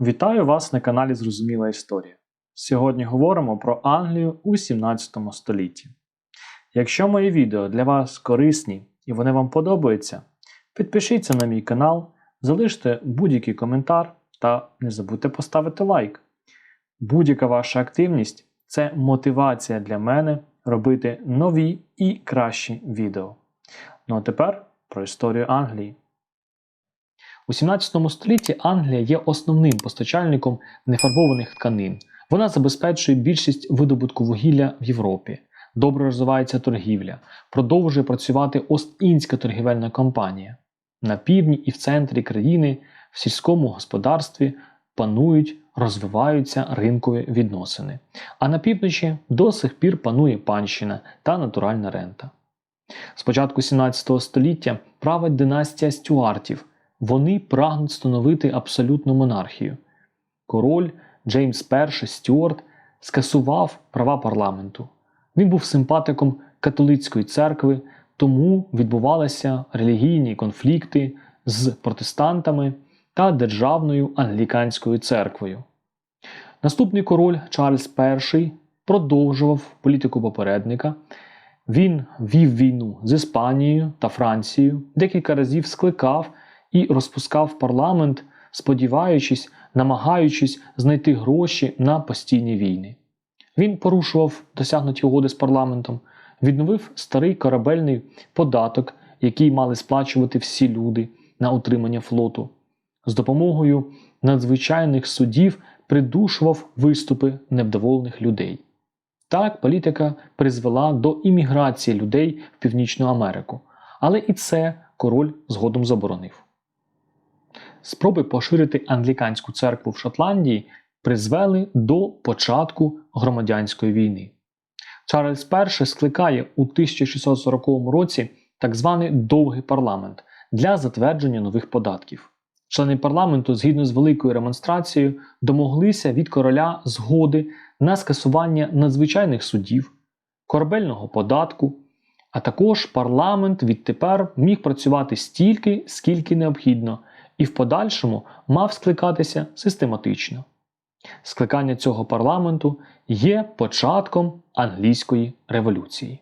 Вітаю вас на каналі Зрозуміла Історія. Сьогодні говоримо про Англію у 17 столітті. Якщо мої відео для вас корисні і вони вам подобаються, підпишіться на мій канал, залиште будь-який коментар та не забудьте поставити лайк. Будь-яка ваша активність це мотивація для мене робити нові і кращі відео. Ну а тепер про історію Англії. У 17 столітті Англія є основним постачальником нефарбованих тканин. Вона забезпечує більшість видобутку вугілля в Європі. Добре розвивається торгівля, продовжує працювати Ост-Індська торгівельна компанія. На півдні і в центрі країни в сільському господарстві панують, розвиваються ринкові відносини. А на півночі до сих пір панує панщина та натуральна рента. З початку 17 століття править династія стюартів. Вони прагнуть встановити абсолютну монархію. Король Джеймс І Стюарт скасував права парламенту. Він був симпатиком католицької церкви, тому відбувалися релігійні конфлікти з протестантами та державною англіканською церквою. Наступний король Чарльз І продовжував політику попередника. Він вів війну з Іспанією та Францією, декілька разів скликав і розпускав парламент, сподіваючись, намагаючись знайти гроші на постійні війни. Він порушував досягнуті угоди з парламентом, відновив старий корабельний податок, який мали сплачувати всі люди на утримання флоту. З допомогою надзвичайних судів придушував виступи невдоволених людей. Так, політика призвела до імміграції людей в Північну Америку, але і це король згодом заборонив. Спроби поширити англіканську церкву в Шотландії призвели до початку громадянської війни. Чарльз І скликає у 1640 році так званий довгий парламент для затвердження нових податків. Члени парламенту, згідно з великою ремонстрацією, домоглися від короля згоди на скасування надзвичайних судів, корабельного податку, а також парламент відтепер міг працювати стільки, скільки необхідно, і в подальшому мав скликатися систематично. Скликання цього парламенту є початком англійської революції.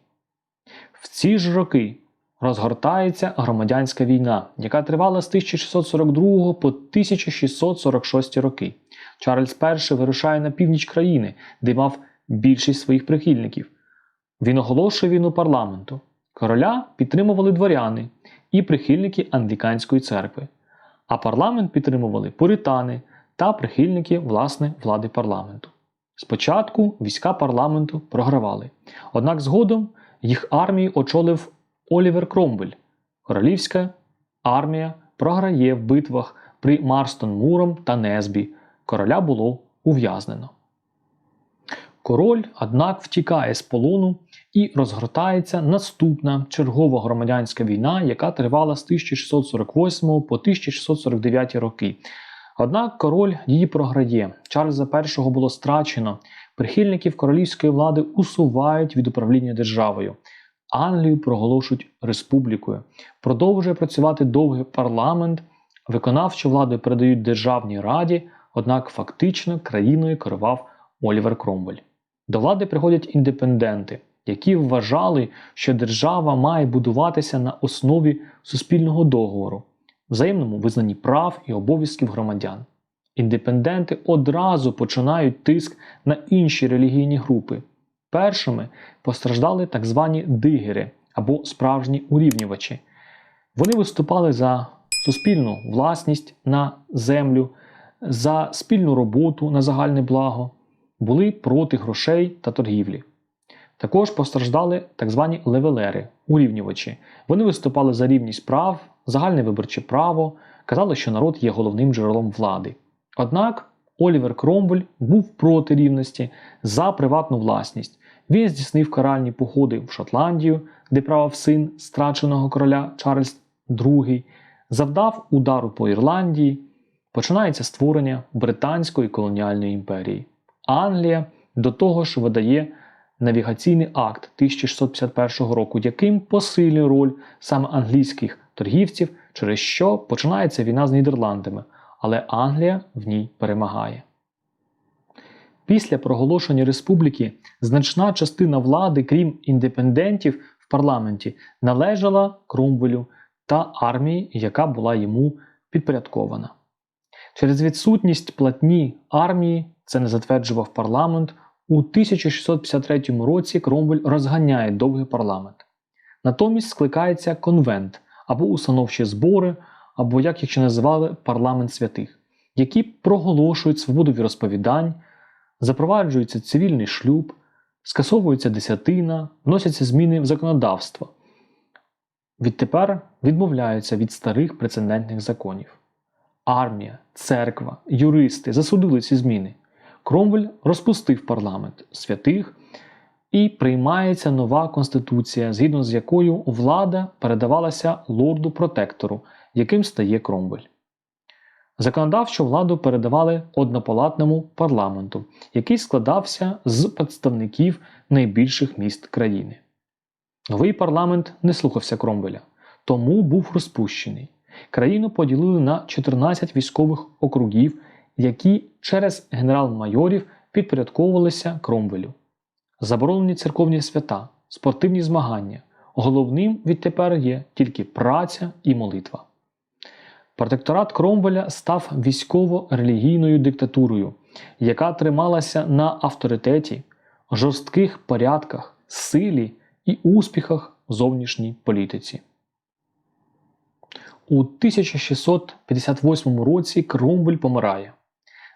В ці ж роки розгортається громадянська війна, яка тривала з 1642 по 1646 роки. Чарльз І вирушає на північ країни, де мав більшість своїх прихильників. Він оголошує війну парламенту. Короля підтримували дворяни і прихильники англіканської церкви, а парламент підтримували пуритани та прихильники власне влади парламенту. Спочатку війська парламенту програвали, однак згодом їх армію очолив Олівер Кромвель. Королівська армія програє в битвах при Марстон Муром та Незбі. Короля було ув'язнено. Король, однак, втікає з полону і розгортається наступна чергова громадянська війна, яка тривала з 1648 по 1649 роки. Однак король її програє. Чарльза І було страчено. Прихильників королівської влади усувають від управління державою. Англію проголошують республікою. Продовжує працювати довгий парламент, виконавчу владу передають державній раді, однак фактично країною керував Олівер Кромвель. До влади приходять індепенденти, які вважали, що держава має будуватися на основі суспільного договору, взаємному визнанні прав і обов'язків громадян. Індепенденти одразу починають тиск на інші релігійні групи. Першими постраждали так звані дигери або справжні урівнювачі. Вони виступали за суспільну власність на землю, за спільну роботу на загальне благо, були проти грошей та торгівлі. Також постраждали так звані левелери, урівнювачі. Вони виступали за рівність прав, загальне виборче право, казали, що народ є головним джерелом влади. Однак Олівер Кромвель був проти рівності за приватну власність. Він здійснив каральні походи в Шотландію, де правив син страченого короля Чарльз II, завдав удару по Ірландії. Починається створення Британської колоніальної імперії. Англія до того ж видає навігаційний акт 1651 року, яким посилює роль саме англійських торгівців, через що починається війна з Нідерландами. але Англія в ній перемагає. Після проголошення республіки значна частина влади, крім індепендентів в парламенті, належала Кромвелю та армії, яка була йому підпорядкована. Через відсутність платні армії, це не затверджував парламент, у 1653 році Кромвель розганяє довгий парламент. Натомість скликається конвент або установчі збори, або, як їх ще називали, парламент святих, які проголошують свободу віросповідань, запроваджується цивільний шлюб, скасовується десятина, вносяться зміни в законодавство. Відтепер відмовляються від старих прецедентних законів. Армія, церква, юристи засудили ці зміни. Кромвель розпустив парламент святих і приймається нова конституція, згідно з якою влада передавалася лорду-протектору, яким стає Кромвель. Законодавчу владу передавали однопалатному парламенту, який складався з представників найбільших міст країни. Новий парламент не слухався Кромвеля, тому був розпущений. Країну поділили на 14 військових округів, які через генерал-майорів підпорядковувалися Кромвелю. Заборонені церковні свята, спортивні змагання. Головним відтепер є тільки праця і молитва. Протекторат Кромвеля став військово-релігійною диктатурою, яка трималася на авторитеті, жорстких порядках, силі і успіхах в зовнішній політиці. У 1658 році Кромвель помирає,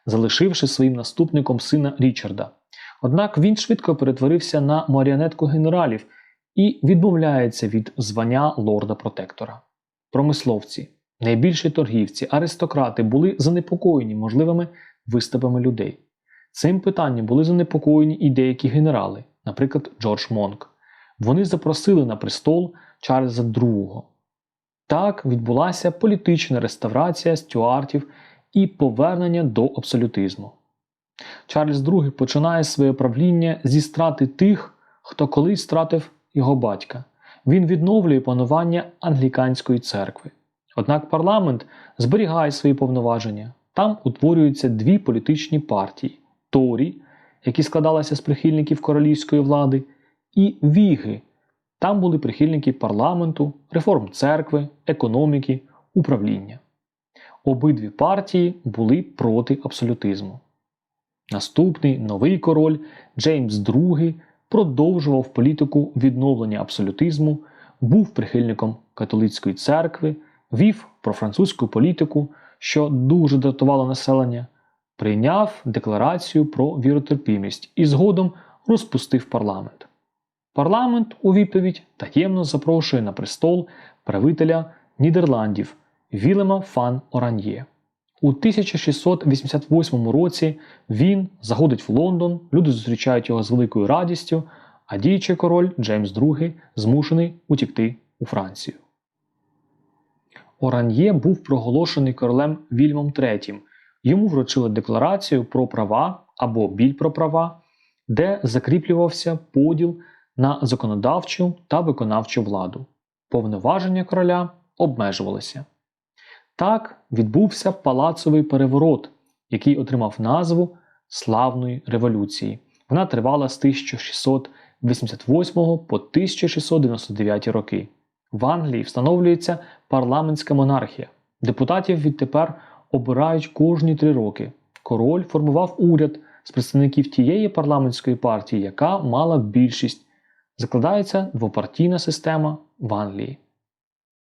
залишивши своїм наступником сина Річарда. Однак він швидко перетворився на маріонетку генералів і відмовляється від звання лорда-протектора. Промисловці, найбільші торгівці, аристократи були занепокоєні можливими виступами людей. Цим питанням були занепокоєні і деякі генерали, наприклад, Джордж Монк. Вони запросили на престол Чарльза II. Так відбулася політична реставрація стюартів і повернення до абсолютизму. Чарльз II починає своє правління зі страти тих, хто колись стратив його батька. Він відновлює панування англіканської церкви. Однак парламент зберігає свої повноваження. Там утворюються дві політичні партії: Торі, які складалися з прихильників королівської влади, і Віги. Там були прихильники парламенту, реформ церкви, економіки, управління. Обидві партії були проти абсолютизму. Наступний новий король Джеймс II продовжував політику відновлення абсолютизму, був прихильником католицької церкви, вів профранцузьку політику, що дуже дратувало населення, прийняв декларацію про віротерпімість і згодом розпустив парламент. Парламент у відповідь таємно запрошує на престол правителя Нідерландів Вілема фан Оран'є. У 1688 році він заходить в Лондон, люди зустрічають його з великою радістю, а діючий король Джеймс II змушений утікти у Францію. Оран'є був проголошений королем Вільмом III. Йому вручили декларацію про права або біль про права, де закріплювався поділ на законодавчу та виконавчу владу. Повноваження короля обмежувалися. Так відбувся палацовий переворот, який отримав назву Славної революції. Вона тривала з 1688 по 1699 роки. В Англії встановлюється парламентська монархія. Депутатів відтепер обирають кожні три роки. Король формував уряд з представників тієї парламентської партії, яка мала більшість. Закладається двопартійна система в Англії.